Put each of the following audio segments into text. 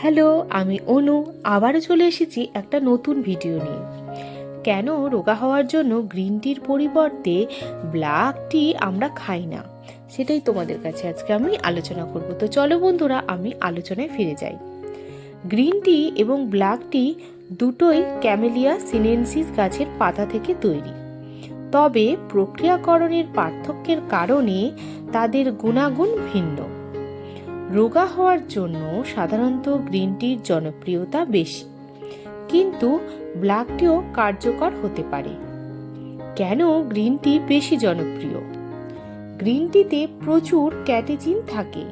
Hello, আমি অনু। আবারও চলে এসেছি একটা নতুন ভিডিও নিয়ে। কেন রোগা হওয়ার জন্য গ্রিন টির পরিবর্তে ব্ল্যাক টি আমরা খাই না? সেটাই তোমাদের কাছে আজকে আমি আলোচনা করব। তো চলো বন্ধুরা, আমি আলোচনায় ফিরে যাই। গ্রিন টি এবং ব্ল্যাক টি দুটোই ক্যামেলিয়া সিনেনসিস গাছের পাতা থেকে তৈরি। তবে প্রক্রিয়াকরণের পার্থক্যের কারণে তাদের গুণাগুণ ভিন্ন। রোগা হওয়ার জন্য সাধারণত গ্রিন টির জনপ্রিয়তা বেশি। কিন্তু ব্ল্যাক টিও কার্যকর হতে পারে। কেন গ্রিন টি বেশি জনপ্রিয়? গ্রিন টিতে প্রচুর ক্যাটেজিন থাকে।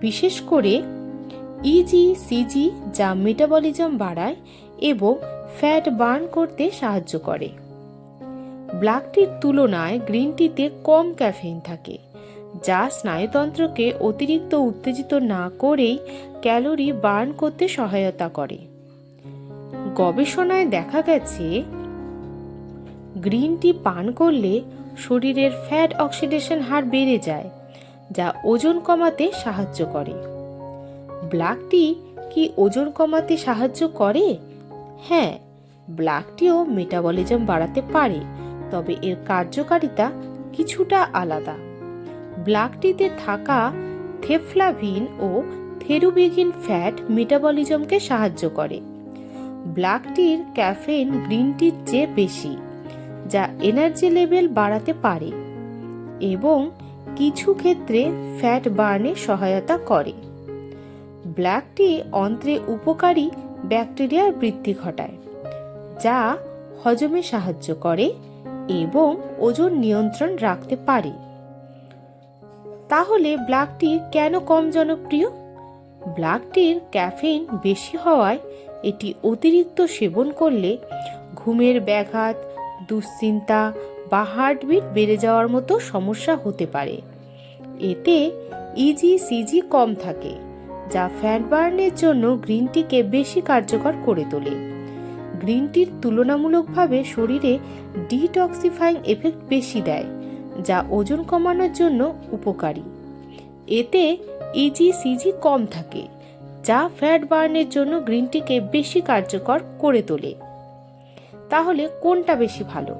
বিশেষ করে ইজি সিজি যা মেটাবলিজম বাড়ায় এবং ফ্যাট বার্ন করতে সাহায্য করে। ব্ল্যাক টির তুলনায় গ্রিন টিতে কম ক্যাফেইন থাকে। যা স্নায়ুতন্ত্রকে অতিরিক্ত উত্তেজিত না করেই ক্যালোরি বার্ন করতে সহায়তা করে। গবেষণায় দেখা গেছে, গ্রিন টি পান করলে শরীরের ফ্যাট অক্সিডেশন হার বেড়ে যায়, যা ওজন কমাতে সাহায্য করে। ব্ল্যাক টি কি ওজন কমাতে সাহায্য করে? হ্যাঁ ব্ল্যাক টিও মেটাবলিজম বাড়াতে পারে, তবে এর কার্যকারিতা কিছুটা আলাদা। ব্ল্যাক টিতে থাকা থেফ্লাভিন ও থেরুবিগিন ফ্যাট মেটাবলিজমকে সাহায্য করে। ব্ল্যাক টির ক্যাফেইন গ্রিন টির চেয়ে বেশি, যা এনার্জি লেভেল বাড়াতে পারে এবং কিছু ক্ষেত্রে ফ্যাট বার্নে সহায়তা করে। ব্ল্যাক টি অন্ত্রে উপকারী ব্যাকটেরিয়ার বৃদ্ধি ঘটায়, যা হজমে সাহায্য করে এবং ওজন নিয়ন্ত্রণ রাখতে পারে। তাহলে ব্ল্যাক টি কেন কম জনপ্রিয়? ব্ল্যাক টির ক্যাফেইন বেশি হওয়ায় এটি অতিরিক্ত সেবন করলে ঘুমের ব্যাঘাত, দুশ্চিন্তা বা হার্টবিট বেড়ে যাওয়ার মতো সমস্যা হতে পারে। এতে ইজি সিজি কম থাকে, যা ফ্যাট বার্নের জন্য গ্রিন টিকে বেশি কার্যকর করে তোলে। গ্রিন টির তুলনামূলকভাবে শরীরে ডিটক্সিফাইং এফেক্ট বেশি দেয় যা ওজন কমানোর জন্য উপকারী। এতে ইজি সিজি কম থাকে, যা ফ্যাট বার্নের জন্য গ্রিন টিকে বেশি কার্যকর করে তোলে। তাহলে কোনটা বেশি ভালো?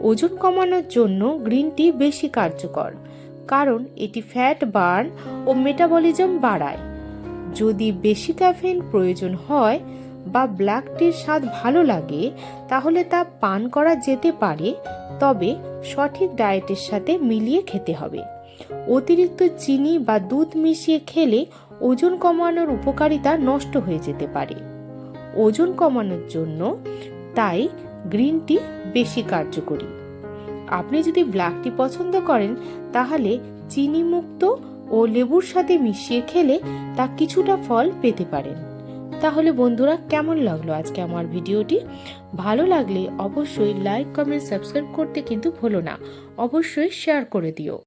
ওজন কমানোর জন্য গ্রিন টি বেশি কার্যকর, কারণ এটি ফ্যাট বার্ন ও মেটাবলিজম বাড়ায়। যদি বেশি ক্যাফেইন প্রয়োজন হয় বা ব্ল্যাক টির স্বাদ ভালো লাগে, তাহলে তা পান করা যেতে পারে তবে সঠিক ডায়েটের সাথে মিলিয়ে খেতে হবে। অতিরিক্ত চিনি বা দুধ মিশিয়ে খেলে ওজন কমানোর উপকারিতা নষ্ট হয়ে যেতে পারে। ওজন কমানোর জন্য তাই গ্রিন টি বেশি কার্যকরী। আপনি যদি ব্ল্যাক টি পছন্দ করেন, তাহলে চিনি মুক্ত ও লেবুর সাথে মিশিয়ে খেলে তা কিছুটা ফল পেতে পারেন। তাহলে বন্ধুরা, কেমন লাগল আজকে আমার ভিডিওটি? ভালো লাগলে অবশ্যই লাইক কমেন্ট সাবস্ক্রাইব করতে কিন্তু ভুলো না। অবশ্যই শেয়ার করে দিও।